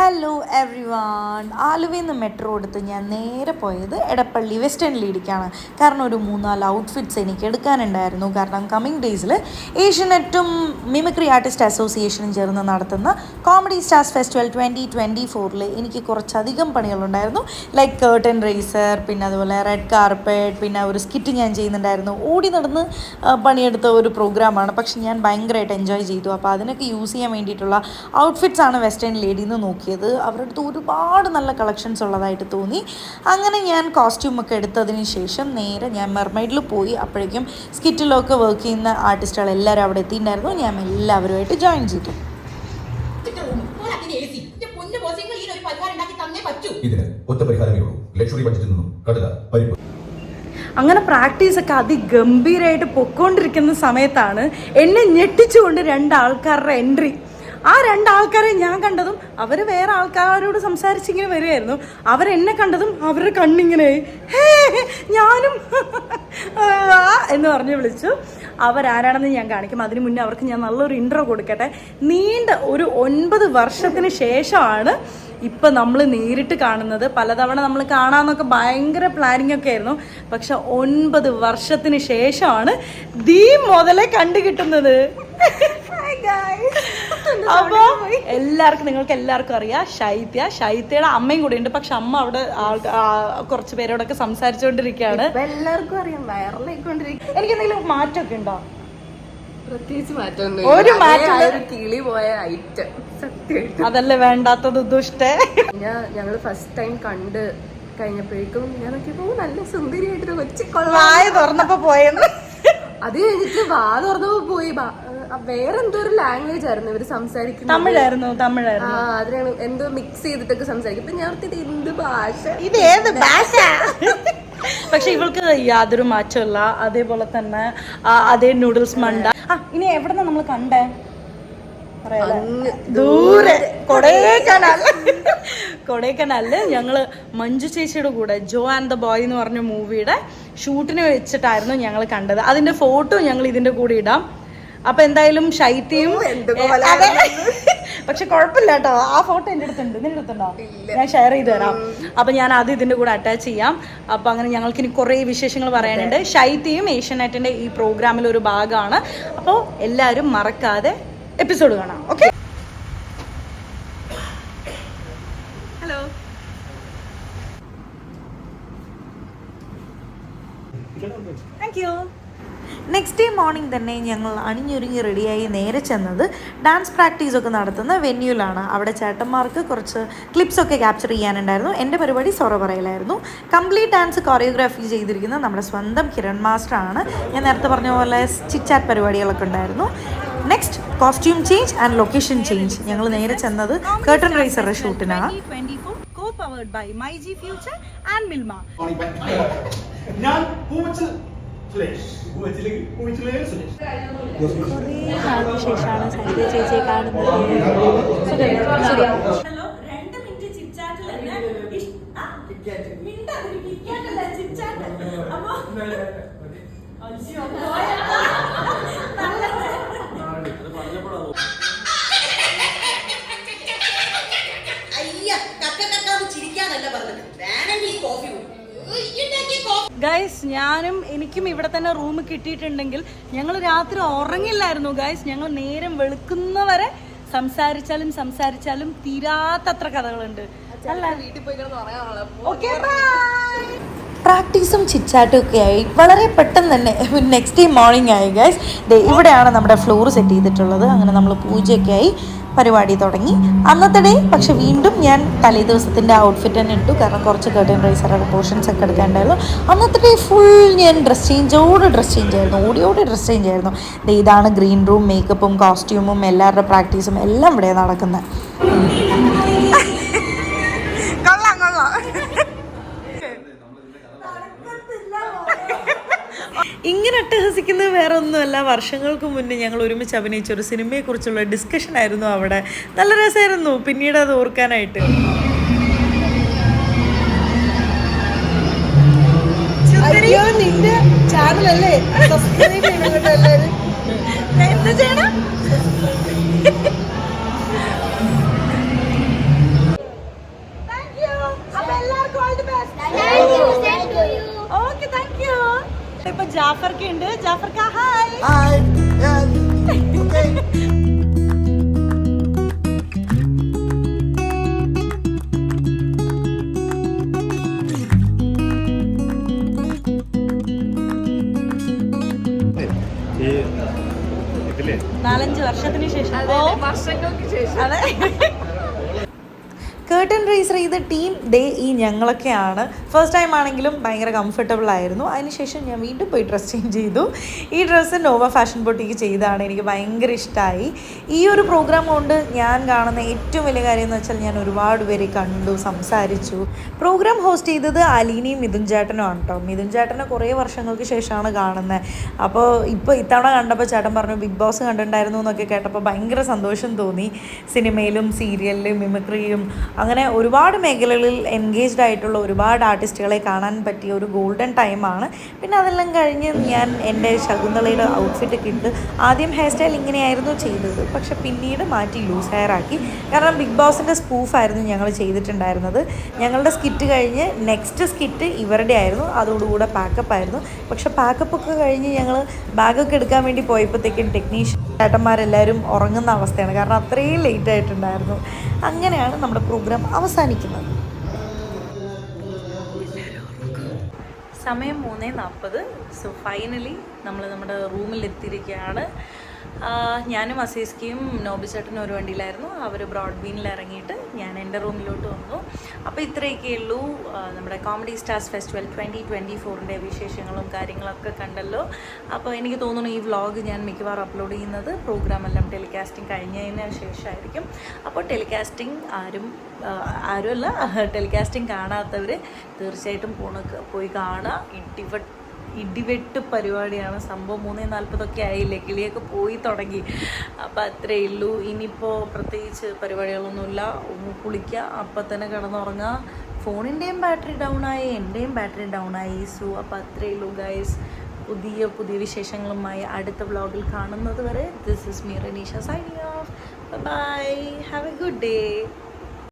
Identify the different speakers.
Speaker 1: Hello every one ആലുവയിൽ നിന്ന് metro എടുത്ത് ഞാൻ നേരെ പോയത് എടപ്പള്ളി വെസ്റ്റേൺ ലീഡിക്കാണ്. കാരണം ഒരു മൂന്നാൽ ഔട്ട്ഫിറ്റ്സ് എനിക്ക് എടുക്കാനുണ്ടായിരുന്നു. കാരണം കമ്മിങ് ഡേയ്സിൽ ഏഷ്യനെറ്റും മിമിക്രി ആർട്ടിസ്റ്റ് അസോസിയേഷനും ചേർന്ന് നടത്തുന്ന comedy stars festival twenty twenty ഫോറിൽ എനിക്ക് കുറച്ചധികം പണികളുണ്ടായിരുന്നു. ലൈക്ക് കേർട്ടൻ റേസർ പിന്നെ അതുപോലെ റെഡ് കാർപ്പറ്റ് പിന്നെ ഒരു സ്കിറ്റ് ഞാൻ ചെയ്യുന്നുണ്ടായിരുന്നു. ഓടി നടന്ന് പണിയെടുത്ത ഒരു പ്രോഗ്രാമാണ് പക്ഷെ ഞാൻ ഭയങ്കരമായിട്ട് എൻജോയ് ചെയ്തു. അപ്പോൾ അതിനൊക്കെ യൂസ് ചെയ്യാൻ വേണ്ടിയിട്ടുള്ള ഔട്ട്ഫിറ്റ്സ് ആണ് വെസ്റ്റേൺ ലേഡിയിൽ നിന്ന് നോക്കിയത്. അവരുടെ അടുത്ത് ഒരുപാട് നല്ല കളക്ഷൻസ് ഉള്ളതായിട്ട് തോന്നി. അങ്ങനെ ഞാൻ കോസ്റ്റ്യൂമൊക്കെ എടുത്തതിന് ശേഷം നേരെ ഞാൻ മെർമൈഡിൽ പോയി. അപ്പോഴേക്കും സ്കിറ്റിലൊക്കെ വർക്ക് ചെയ്യുന്ന ആർട്ടിസ്റ്റുകൾ എല്ലാവരും അവിടെ എത്തിയിട്ടുണ്ടായിരുന്നു. ഞാൻ എല്ലാവരുമായിട്ട് ജോയിൻ ചെയ്തു.
Speaker 2: ഇതിന് ഒറ്റ പരിഹാരമേ ഉള്ളൂ. ലക്ഷറി ബഡ്ജറ്റിൽ നിന്നും കടല പരിപ്പ്.
Speaker 1: അങ്ങനെ പ്രാക്ടീസൊക്കെ അതിഗംഭീരമായിട്ട് പൊക്കോണ്ടിരിക്കുന്ന സമയത്താണ് എന്നെ ഞെട്ടിച്ചുകൊണ്ട് രണ്ടാൾക്കാരുടെ എൻട്രി ആ രണ്ടാൾക്കാരെ ഞാൻ കണ്ടതും അവർ വേറെ ആൾക്കാരോട് സംസാരിച്ചിങ്ങനെ വരികയായിരുന്നു അവരെന്നെ കണ്ടതും അവരുടെ കണ്ണിങ്ങനെ ഞാനും എന്ന് പറഞ്ഞ് വിളിച്ചു. അവരാരാണെന്ന് ഞാൻ കാണിക്കും. അതിന് മുന്നേ അവർക്ക് ഞാൻ നല്ലൊരു ഇൻട്രോ കൊടുക്കട്ടെ. നീണ്ട ഒരു ഒൻപത് വർഷത്തിന് ശേഷമാണ് ഇപ്പൊ നമ്മൾ നേരിട്ട് കാണുന്നത്. പലതവണ നമ്മൾ കാണാന്നൊക്കെ ഭയങ്കര പ്ലാനിങ് ഒക്കെ ആയിരുന്നു. പക്ഷെ ഒൻപത് വർഷത്തിന് ശേഷമാണ് ദീ മുതലേ കണ്ടു കിട്ടുന്നത് അപ്പൊ എല്ലാവർക്കും നിങ്ങൾക്ക് എല്ലാവർക്കും അറിയാം. ശൈത്യ ശൈത്യയുടെ അമ്മയും കൂടി ഉണ്ട് പക്ഷെ അമ്മ അവിടെ കുറച്ച് പേരോടൊക്കെ സംസാരിച്ചുകൊണ്ടിരിക്കുകയാണ്.
Speaker 3: എല്ലാവർക്കും അറിയാം. വയറിലേക്കൊണ്ടിരിക്കും
Speaker 1: എനിക്ക് എന്തെങ്കിലും മാറ്റമൊക്കെ ഉണ്ടോ?
Speaker 3: പ്രത്യേകിച്ച് മാറ്റമൊന്നും
Speaker 1: ഒരു മാറ്റം
Speaker 3: ഒരു കിളി പോയ ഐറ്റം
Speaker 1: അതല്ലേ വേണ്ടാത്തത് ദുഷ്ടേ?
Speaker 3: ഞാൻ ഞങ്ങൾ ഫസ്റ്റ് ടൈം കണ്ട് കഴിഞ്ഞപ്പോഴേക്കും ഞാൻ നോക്കിയപ്പോ "ഓ, നല്ല സുന്ദരിയായിട്ടൊരു കൊച്ചു
Speaker 1: കൊള്ളായ തുറന്നപ്പോ പോയെന്ന്.
Speaker 3: അത് കഴിഞ്ഞിട്ട് വാ തുറന്നപ്പോ പോയി. ബാ- ആ, വേറെ എന്തോ ഒരു ലാംഗ്വേജ് ആയിരുന്നു ഇവർ സംസാരിക്കുന്നത്.
Speaker 1: തമിഴായിരുന്നു
Speaker 3: ആ
Speaker 1: തമിഴായിരുന്നു
Speaker 3: അതിനാണ് എന്തോ മിക്സ് ചെയ്തിട്ടൊക്കെ സംസാരിക്കും. ഇപ്പൊ ഞാൻ എന്ത് ഭാഷ.
Speaker 1: ഇത് ഏത് ഭാഷ? പക്ഷെ ഇവൾക്ക് യാതൊരു മാറ്റമില്ല അതേപോലെ തന്നെ അതേ നൂഡിൽസ് മണ്ട. ആ ഇനി എവിടെ നമ്മൾ കണ്ടേ. ദൂരെ. കൊടൈക്കനാൽ. കൊടൈക്കനാലിൽ ഞങ്ങൾ മഞ്ജു ചേച്ചിയുടെ കൂടെ ജോ ആൻഡ് ദ ബോയ് എന്ന് പറഞ്ഞ മൂവിയുടെ ഷൂട്ടിന് വെച്ചിട്ടായിരുന്നു ഞങ്ങൾ കണ്ടത്. അതിന്റെ ഫോട്ടോ ഞങ്ങൾ ഇതിന്റെ കൂടെ ഇടാം. അപ്പൊ എന്തായാലും ശൈത്യയും. പക്ഷെ കുഴപ്പമില്ല കേട്ടോ. ആ ഫോട്ടോ എന്റെ അടുത്തുണ്ട്. നിന്റെ അടുത്തുണ്ടോ? ഞാൻ ഷെയർ ചെയ്ത് തരാം. അപ്പൊ ഞാൻ അത് ഇതിന്റെ കൂടെ അറ്റാച്ച് ചെയ്യാം. അപ്പൊ അങ്ങനെ ഞങ്ങൾക്ക് ഇനി കുറെ വിശേഷങ്ങൾ പറയാനുണ്ട്. ശൈത്യയും ഏഷ്യനെറ്റിന്റെ ഈ പ്രോഗ്രാമിൽ ഒരു ഭാഗമാണ്. അപ്പോൾ എല്ലാവരും മറക്കാതെ എപ്പിസോഡ് കാണാം. Okay
Speaker 3: hello
Speaker 1: thank you next day morning തന്നെ ഞങ്ങൾ അണിഞ്ഞൊരുങ്ങി റെഡിയായി നേരെ ചെന്നത് ഡാൻസ് പ്രാക്ടീസ് ഒക്കെ നടത്തുന്ന വെന്യൂലാണ് അവിടെ ചേട്ടന്മാർക്ക് കുറച്ച് ക്ലിപ്സൊക്കെ ക്യാപ്ചർ ചെയ്യാനുണ്ടായിരുന്നു. എന്റെ പരിപാടി സൊറ പറയലായിരുന്നു. കംപ്ലീറ്റ് ഡാൻസ് കൊറിയോഗ്രാഫി ചെയ്തിരിക്കുന്നത് നമ്മുടെ സ്വന്തം കിരൺ മാസ്റ്റർ ആണ്. ഞാൻ നേരത്തെ പറഞ്ഞ പോലെ ചിറ്റാറ്റ് പരിപാടികളൊക്കെ ഉണ്ടായിരുന്നു. Next costume change and location change ഞങ്ങൾ നേരെ ചെന്നത് കേട്ടൺ റൈസറുടെ ഷൂട്ടിനാണ് powered by my G future and Milma
Speaker 4: ഞാൻ
Speaker 1: കുറേ നാളിന് ശേഷമാണ് സന്ധ്യ ചേച്ചിയെ കാണുന്നത്
Speaker 5: ഹലോ രണ്ട് മിനിറ്റ് ചിറ്റാറ്റിൽ തന്നെ ഇഷ്- ആ? മിണ്ടാതിരി, കിറ്റ്കാറ്റല്ല, ചിറ്റാറ്റ്. അപ്പൊ അയ്യോ, പോയാ. നല്ലത്.
Speaker 6: അയ്യ കക്ക കക്കാന്ന് ചിരിക്കാനല്ല പറഞ്ഞത് വേണമെങ്കിൽ ഈ കോഫി കുടി. ഉയ്യ്, ഈ ഉണ്ടാക്കിയ കോഫി
Speaker 1: ഗൈസ് ഞാനും എനിക്കും ഇവിടെ തന്നെ റൂം കിട്ടിയിട്ടുണ്ടെങ്കിൽ ഞങ്ങൾ രാത്രി ഉറങ്ങില്ലായിരുന്നു ഗൈസ് ഞങ്ങൾ നേരം വെളുക്കുന്നവരെ സംസാരിച്ചാലും സംസാരിച്ചാലും തീരാത്തത്ര കഥകളുണ്ട്. അല്ല?
Speaker 3: വീട്ടിൽ പോയി
Speaker 1: ഓക്കെ പ്രാക്ടീസും ചിച്ചാട്ടും ഒക്കെ ആയി. വളരെ പെട്ടെന്ന് തന്നെ നെക്സ്റ്റ് ഡേ മോർണിംഗ് ആയി ഗൈസ് ദേ ഇവിടെയാണ് നമ്മുടെ ഫ്ലോർ സെറ്റ് ചെയ്തിട്ടുള്ളത്. അങ്ങനെ നമ്മൾ പൂജയൊക്കെ ആയി. പരിപാടി തുടങ്ങി. അന്നത്തെ പക്ഷെ വീണ്ടും ഞാൻ തലേ ദിവസത്തിന്റെ ഔട്ട്ഫിറ്റ് തന്നെ ഇട്ടു. കാരണം കുറച്ച് കർട്ടൻ റൈസറുടെ പോർഷൻസ് ഒക്കെ എടുക്കേണ്ടായിരുന്നു. അന്നത്തെ ഫുൾ ഞാൻ ഡ്രസ് ചേഞ്ചോട് ഡ്രസ് ചേഞ്ച് ആയിരുന്നു. ഓടി ഓടി ഡ്രസ് ചേഞ്ച് ആയിരുന്നു. ഇതാണ് ഗ്രീൻ റൂം മേക്കപ്പും കോസ്റ്റ്യൂമും എല്ലാവരുടെ പ്രാക്ടീസും എല്ലാം ഇവിടെ നടക്കുന്നത് ഇങ്ങനെ അട്ടഹസിക്കുന്നത് വേറെ ഒന്നുമല്ല വർഷങ്ങൾക്ക് മുന്നേ ഞങ്ങൾ ഒരുമിച്ച് അഭിനയിച്ച ഒരു സിനിമയെക്കുറിച്ചുള്ള ഡിസ്കഷൻ ആയിരുന്നു അവിടെ. നല്ല രസമായിരുന്നു. പിന്നീട് അത് ഓർക്കാനായിട്ട്.
Speaker 3: അയ്യോ നിന്റെ ചാനലല്ലേ സബ്സ്ക്രൈബ് ചെയ്യണം
Speaker 1: എന്താ ചെയ്യണം?
Speaker 5: നാലഞ്ച് വർഷത്തിന് ശേഷം.
Speaker 3: അതെ വർഷങ്ങൾക്ക് ശേഷം.
Speaker 5: അതെ.
Speaker 1: കേട്ടൻ റേസർ ചെയ്ത ടീം ഡേ ഈ ഞങ്ങളൊക്കെയാണ്. ഫസ്റ്റ് ടൈം ആണെങ്കിലും ഭയങ്കര കംഫർട്ടബിൾ ആയിരുന്നു. അതിനുശേഷം ഞാൻ വീണ്ടും പോയി ഡ്രസ്സ് ചേഞ്ച് ചെയ്തു. ഈ ഡ്രസ്സ് നോവ ഫാഷൻ ബൊട്ടിക്ക് ചെയ്തതാണ് എനിക്ക് ഭയങ്കര ഇഷ്ടമായി ഈ ഒരു പ്രോഗ്രാം കൊണ്ട് ഞാൻ കാണുന്ന ഏറ്റവും വലിയ കാര്യം എന്ന് വെച്ചാൽ ഞാൻ ഒരുപാട് പേരെ കണ്ടു സംസാരിച്ചു. പ്രോഗ്രാം ഹോസ്റ്റ് ചെയ്തത് അലീനയും മിഥുൻ ചേട്ടനും ആണ് കേട്ടോ മിഥുൻ ചേട്ടനെ കുറേ വർഷങ്ങൾക്ക് ശേഷമാണ് കാണുന്നത്. അപ്പോൾ ഇപ്പോൾ ഇത്തവണ കണ്ടപ്പോൾ ചേട്ടൻ പറഞ്ഞു ബിഗ് ബോസ് കണ്ടിട്ടുണ്ടായിരുന്നു എന്നൊക്കെ കേട്ടപ്പോൾ ഭയങ്കര സന്തോഷം തോന്നി. സിനിമയിലും സീരിയലിലും മിമിക്രിയും അങ്ങനെ ഒരുപാട് മേഖലകളിൽ എൻഗേജ്ഡ് ആയിട്ടുള്ള ഒരുപാട് ആർട്ടിസ്റ്റുകളെ കാണാൻ പറ്റിയ ഒരു ഗോൾഡൻ ടൈമാണ് പിന്നെ അതെല്ലാം കഴിഞ്ഞ് ഞാൻ എന്റെ ശകുന്തളയുടെ ഔട്ട്ഫിറ്റ് ഒക്കെ ഇട്ട് ആദ്യം ഹെയർ സ്റ്റൈൽ ഇങ്ങനെയായിരുന്നു ചെയ്തത്. പക്ഷെ പിന്നീട് മാറ്റി ലൂസ് ഹെയർ ആക്കി. കാരണം ബിഗ് ബോസിന്റെ സ്പൂഫായിരുന്നു ഞങ്ങൾ ചെയ്തിട്ടുണ്ടായിരുന്നത്. ഞങ്ങളുടെ സ്കിറ്റ് കഴിഞ്ഞ് നെക്സ്റ്റ് സ്കിറ്റ് ഇവരുടെ ആയിരുന്നു. അതോടുകൂടെ പാക്കപ്പ് ആയിരുന്നു. പക്ഷെ പാക്കപ്പ് ഒക്കെ കഴിഞ്ഞ് ഞങ്ങൾ ബാഗൊക്കെ എടുക്കാൻ വേണ്ടി പോയപ്പോഴത്തേക്കും ടെക്നീഷ്യൻ ചേട്ടന്മാരെല്ലാവരും ഉറങ്ങുന്ന അവസ്ഥയാണ്. കാരണം അത്രയും ലേറ്റ് ആയിട്ടുണ്ടായിരുന്നു. അങ്ങനെയാണ് നമ്മുടെ പ്രോഗ്രാം അവസാനിക്കുന്നത്. സമയം മൂന്ന് നാൽപ്പത്. സോ ഫൈനലി നമ്മൾ നമ്മുടെ റൂമിൽ എത്തിയിരിക്കുകയാണ് ഞാനും അസീസ്കിയും നോബിച്ചേട്ടനും ഒരു വണ്ടിയിലായിരുന്നു. അവർ ബ്രോഡ്ബീനിൽ ഇറങ്ങിയിട്ട് ഞാൻ എന്റെ റൂമിലോട്ട് വന്നു. അപ്പോൾ ഇത്രയൊക്കെ നമ്മുടെ comedy stars festival twenty twenty ഫോറിന്റെ വിശേഷങ്ങളും കാര്യങ്ങളൊക്കെ കണ്ടല്ലോ. അപ്പോൾ എനിക്ക് തോന്നുന്നു ഈ വ്ളോഗ് ഞാൻ മിക്കവാറും അപ്ലോഡ് ചെയ്യുന്നത് പ്രോഗ്രാം എല്ലാം ടെലികാസ്റ്റിംഗ് കഴിഞ്ഞതിന് ശേഷമായിരിക്കും. അപ്പോൾ ടെലികാസ്റ്റിംഗ് ആരും ആരുമല്ല ടെലികാസ്റ്റിംഗ് കാണാത്തവർ തീർച്ചയായിട്ടും പോണ പോയി കാണുക. ഇടിവ ഇടിവെട്ട് പരിപാടിയാണ്. സംഭവം മൂന്നേ നാൽപ്പതൊക്കെ ആയില്ലേ? കിളിയൊക്കെ പോയി തുടങ്ങി. അപ്പോൾ അത്രേ ഉള്ളൂ. ഇനിയിപ്പോൾ പ്രത്യേകിച്ച് പരിപാടികളൊന്നുമില്ല. ഒന്ന് കുളിക്കുക അപ്പം തന്നെ കിടന്നുറങ്ങുക ഫോണിന്റെയും ബാറ്ററി ഡൗൺ ആയി എന്റെയും ബാറ്ററി ഡൗൺ ആയി സോ അപ്പോൾ അത്രേ ഉള്ളൂ ഗൈസ്. പുതിയ പുതിയ വിശേഷങ്ങളുമായി അടുത്ത വ്ളോഗിൽ കാണുന്നത് വരെ this is me Ranisha signing off bye have a good day